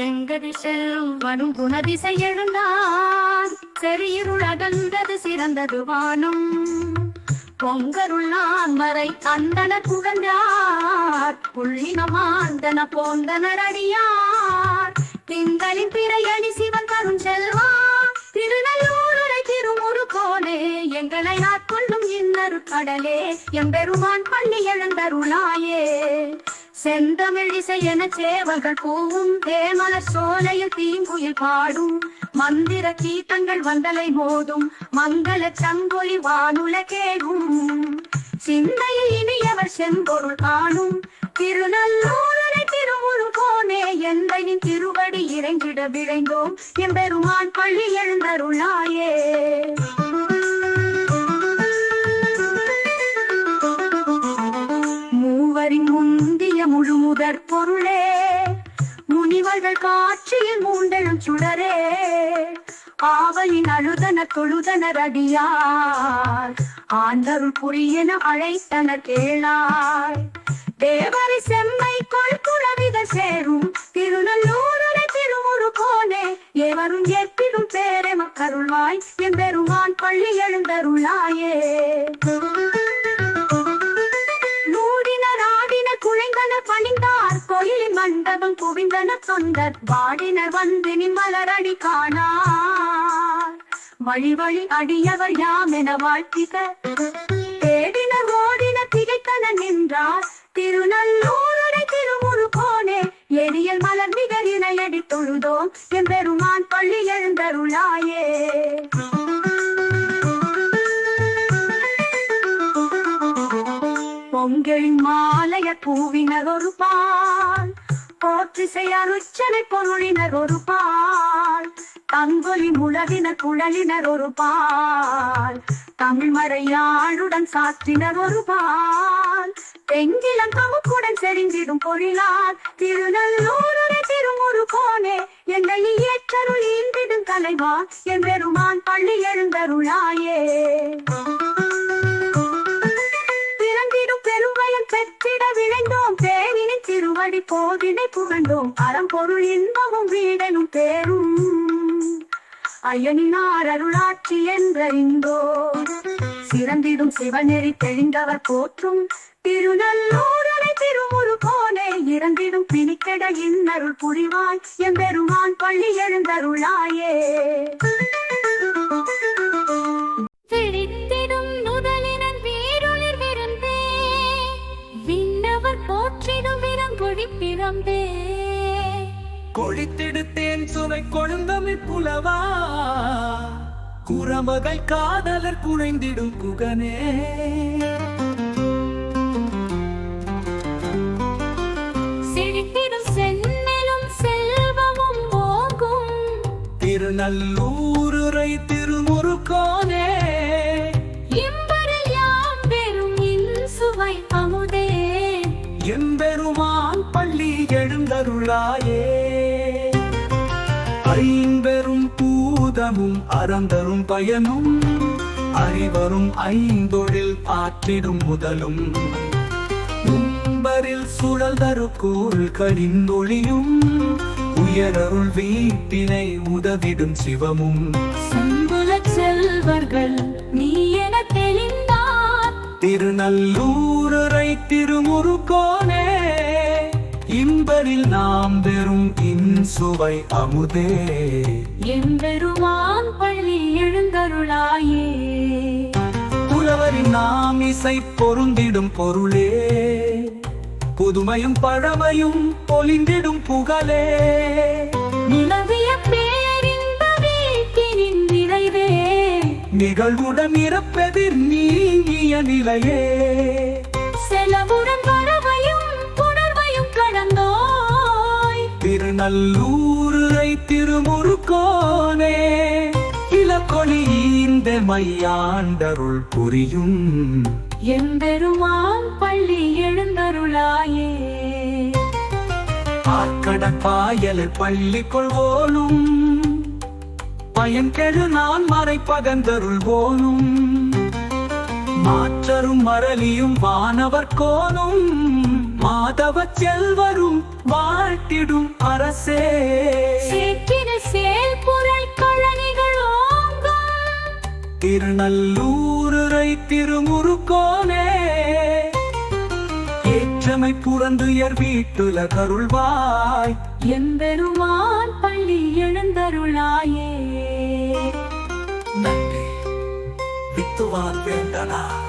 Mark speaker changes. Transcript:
Speaker 1: செங்கதி செல்வனும் குணதிசை எழுந்தான். செறியிருள் அகந்தது சிறந்தது வானம். பொங்கருள்ளான் வரை அந்தன புகழ்ந்தார். புள்ளினமாந்தன போந்தனர் அடியார். திங்களின் பிறையணி சிவன் வரும் செல்வா திருநல்லூரை திருமுரு கோலே எங்களை ஆட்கொள்ளும் இன்னரு கடலே எம்பெருமான் பள்ளி எழுந்தருளாயே. செந்தமிழிசை என சேவல்கள் பூவும் தேமலர் சோலையில் தீங்குயில் பாடும் மந்திர கீதங்கள் வந்தலை மோதும் மங்கள சங்கொலி வானுல கேடும் சிந்தையில் இனியவர் செம்பொருள் காணும் திருநல்லூரனை திருவுரு போனே எந்தையின் திருவடி இறங்கிட விளைந்தோம் எம்பெருமான் பள்ளி எழுந்தருளாயே. முழு முதற் பொருளே. முனிவர்கள் காட்சியில் மூண்டெழும் சுடரே. ஆவலின் அழுதன தொழுதனர் அடியார். ஆண்டருள் புரியென அழைத்தனர் கேளாய் தேவரி செம்மை கொள் குழவித சேரும். திருநல்லூரனை திருமுரு போனே எவரும் ஏற்பிடும் பேரே மக்கருள்வாய். என் பெருமான் பள்ளி எழுந்தருளாயே. ஆடினர் பணிந்தார். கோயிலின் மண்டபம் குவிந்தன தொண்டர். பாடினர் வந்து நின் மலரடி காணார். வழி வழி அடியவர் யாம் என வாழ்த்திக. தேடினர் ஓடின திகைத்தன நின்றார். திருநல்லூருடை திருமுரு போனே எரியல் மலர் மிக இணையடி தொழுதோம் என் பெருமான் பள்ளி எழுந்தருளாயே. திங்கள் மாலைய பூவினர் ஒரு பால் போற்றிசை அருச்சனை பொருளினர் ஒரு பால் தங்கொலி முழவினர் குழலினர் ஒரு பால் தமிழ் மறையாளுடன் சாற்றினர் ஒரு பால் தெங்கிலம் தமுக்குடன் செறிந்திடும் பொழிலார் திருநல்லூரை திருமுரு கோனே எங்கள் ஏற்றருள் இன்றிடும் தலைவா. என் பெருமான் பள்ளி எழுந்தருளாயே. அடி போதினை புகழ்ந்தோம். அறம்பொருள் இன்பமும் வீடனும் பேரும் ஐயனினார் அருளாட்சி என்ற இந்தோ சிறந்திடும் சிவநெறி தெளிந்தவர் போற்றும். திருநல்லூரனை திருமுரு போனே இறந்திடும் பிணிக்கட இன்னருள் புரிவாய். எம்பெருமான் பள்ளி எழுந்தருளாயே. பிறந்தே
Speaker 2: கொழித்தெடுத்தேன் சுனை கொழுந்தமிழ் புலவா. குறமகள் காதலர் குழைந்திடும் குகனே.
Speaker 1: செல்வமும் போகும்.
Speaker 2: திருநல்லூருரை எழுந்தருளாயே ஐம்பெரும் பூதமும் அறந்தரும் பயனும் அறிவரும் ஐந்தொழில் ஆற்றிடும் முதலும். உம்பரில் சுழல்தரு கோள்களின் ஒளியும் உயரருள் வீட்டினை உதவிடும் சிவமும்.
Speaker 1: செம்புலச் செல்வர்கள் நீ என தெளிந்தார்.
Speaker 2: திருநல்லூரரை திருமுருகோனே. இம்பரில் நாம் பெறும் இன்சுவை அமுதே.
Speaker 1: எம்பெருமான் பள்ளி எழுந்தருளாயே.
Speaker 2: புலவரின் நாம் இசை பொருந்திடும் பொருளே. புதுமையும் பழமையும் பொலிந்திடும் புகழே.
Speaker 1: நிலவிய வீட்டினின் நிறைவே
Speaker 2: நிகழ்வுடன் இறப்பெதிர் நீங்கிய நிலையே.
Speaker 1: செலவுடன்
Speaker 2: திருநல்லூரை திருமுருகோனே இலக்கொழி ஈந்த மையாண்டருள் புரியும்.
Speaker 1: எம்பெருமான் பள்ளி எழுந்தருளாயே.
Speaker 2: ஆக்கடப்பாயல் பள்ளி கொள்வோனும் பயன் கெழு நான் மறை பகந்தருள் போனும். மாற்றரும் மரளியும் வானவர் கோனும். மாதவ செல்வரும் வாழ்த்திடும் அரசே திருநல்லூரை திருமுருகோனே. ஏற்றமை புறந்துயர் வீட்டுல கருள்வாய்.
Speaker 1: எம்பெருமான் பள்ளி எழுந்தருளாயே.
Speaker 2: நன்றி. வித்துவான் வேண்டனா.